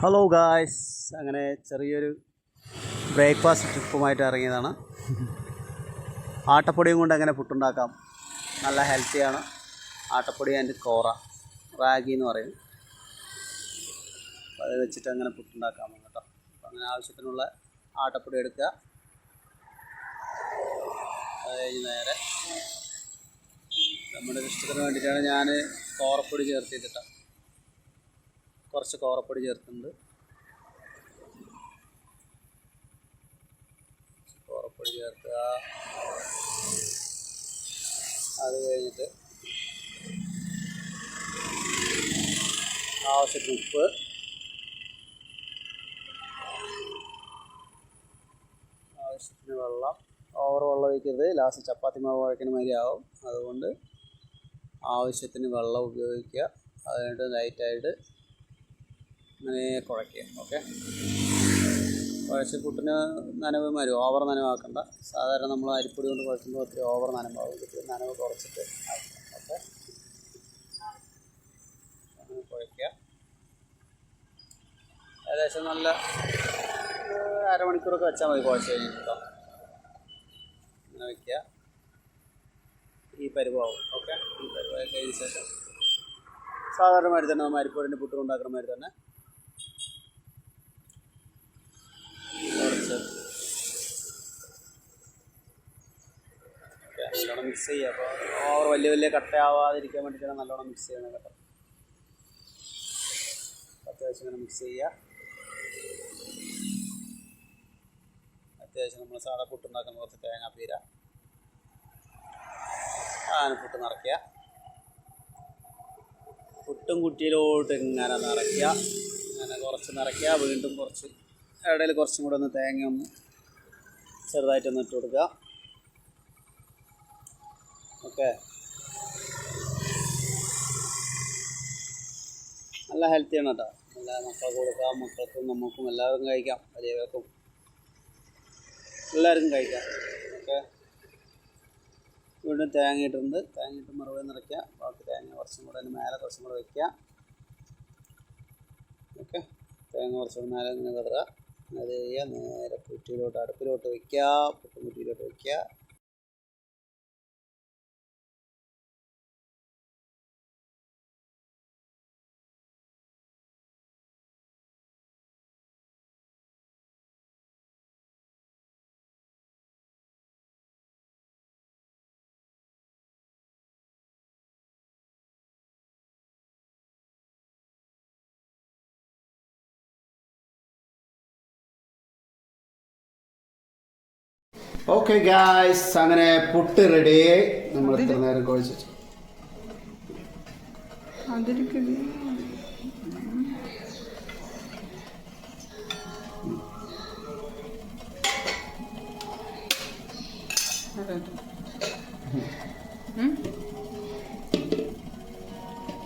Hello guys അങ്ങനെ ചെറിയൊരു breakfast ട്രിപ്പുമായിട്ട് ഇറങ്ങിയതാണ്. ആട്ടപ്പൊടിയും കൊണ്ട് അങ്ങനെ പുട്ടുണ്ടാക്കാം. നല്ല ഹെൽത്തിയാണ് ആട്ടപ്പൊടി ആൻഡ് കോറ. റാഗി എന്ന് പറയും. അത് വെച്ചിട്ട് അങ്ങനെ പുട്ടുണ്ടാക്കാം കേട്ടോ അപ്പം അങ്ങനെ ആവശ്യത്തിനുള്ള ആട്ടപ്പൊടി എടുക്കുക. അത് കഴിഞ്ഞ് നേരെ നമ്മുടെ ഇഷ്ടത്തിന് വേണ്ടിയിട്ടാണ് ഞാൻ കോറപ്പൊടി ചേർത്തിട്ട് കുറച്ച് കോറപ്പൊടി ചേർത്തിട്ടുണ്ട് കോറപ്പൊടി ചേർക്കുക. അത് കഴിഞ്ഞിട്ട് ആവശ്യത്തിന് ഉപ്പ്. ആവശ്യത്തിന് വെള്ളം. ഓവർ വെള്ളം ഒഴിക്കരുത്. ലാസ്റ്റ് ചപ്പാത്തി മാവ് കുഴക്കുന്ന മാതിരി ആവും. അതുകൊണ്ട് ആവശ്യത്തിന് വെള്ളം ഉപയോഗിക്കുക. അതിനായിട്ട് ലൈറ്റായിട്ട് അങ്ങനെ കുഴയ്ക്കുക ഓക്കെ? കുഴച്ച് കൂട്ടിന് നനവ് മരു ഓവർ നനവാക്കണ്ട. സാധാരണ നമ്മൾ അരിപ്പൊടി കൊണ്ട് കുഴക്കുമ്പോൾ ഒത്തിരി ഓവർ നനവാകും ഇത്തിരി നനവ് കുറച്ചിട്ട് ഓക്കെ? കുഴക്കുക ഏകദേശം നല്ല അരമണിക്കൂറൊക്കെ വെച്ചാൽ മതി കുഴച്ച് കഴിഞ്ഞിട്ട്. അങ്ങനെ വയ്ക്കുക ഈ പരുവാവും. ഓക്കെ? ഈ പരുവായി കഴിഞ്ഞ ശേഷം സാധാരണ മാതിരി തന്നെ നമ്മൾ അരിപ്പൊടിന്റെ പുട്ട് ഉണ്ടാക്കുന്ന മാതിരി തന്നെ കുറച്ച് ഓക്കെ നല്ലോണം മിക്സ് ചെയ്യുക അപ്പോൾ ഓവർ വലിയ വലിയ കട്ടയാവാതിരിക്കാൻ വേണ്ടിയിട്ടാണ് നല്ലോണം മിക്സ് ചെയ്യണം കേട്ടോ. അത്യാവശ്യം ഇങ്ങനെ മിക്സ് ചെയ്യുക. അത്യാവശ്യം നമ്മൾ സാധാ പുട്ടുണ്ടാക്കുന്ന കുറച്ച് തേങ്ങാപ്പീര അങ്ങനെ പുട്ട് നിറയ്ക്കുക. പുട്ടും കുട്ടിയിലോട്ട് ഇങ്ങനെ നിറയ്ക്കുക. അങ്ങനെ കുറച്ച് നിറയ്ക്കുക. വീണ്ടും കുറച്ച് ഇടയിൽ കുറച്ചും കൂടെ ഒന്ന് തേങ്ങ ഒന്ന് ചെറുതായിട്ടൊന്ന് ഇട്ട് കൊടുക്കുക. ഓക്കെ നല്ല ഹെൽത്തിയാണ് കേട്ടോ നല്ല മക്കൾക്ക് കൊടുക്കാം മക്കൾക്കും നമുക്കും എല്ലാവർക്കും കഴിക്കാം വലിയവർക്കും. എല്ലാവർക്കും കഴിക്കാം. ഓക്കെ. വീണ്ടും തേങ്ങ ഇട്ടിട്ടുണ്ട് തേങ്ങ ഇട്ട് മറുപടി നിറയ്ക്കുക ബാക്കി തേങ്ങ കുറച്ചും കൂടെ അതിന് മേലെ കുറച്ചും കൂടെ വയ്ക്കുക ഓക്കെ. തേങ്ങ കുറച്ചുകൂടെ മേലെ ഇങ്ങനെ വിതറുക അത് ചെയ്യുക നേരെ കുറ്റിയിലോട്ട് അടുപ്പിലോട്ട് വയ്ക്കുക പുട്ടും കുറ്റിയിലോട്ട് വയ്ക്കുക ഓക്കെ ഗായ്സ് അങ്ങനെ പുട്ട് റെഡി നമ്മൾ എത്ര നേരം കുഴച്ചു?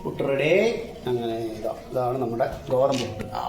പുട്ട് റെഡി അങ്ങനെ ഇതാ ഇതാണ് നമ്മുടെ ഗോതമ്പ് പുട്ട്. ആ.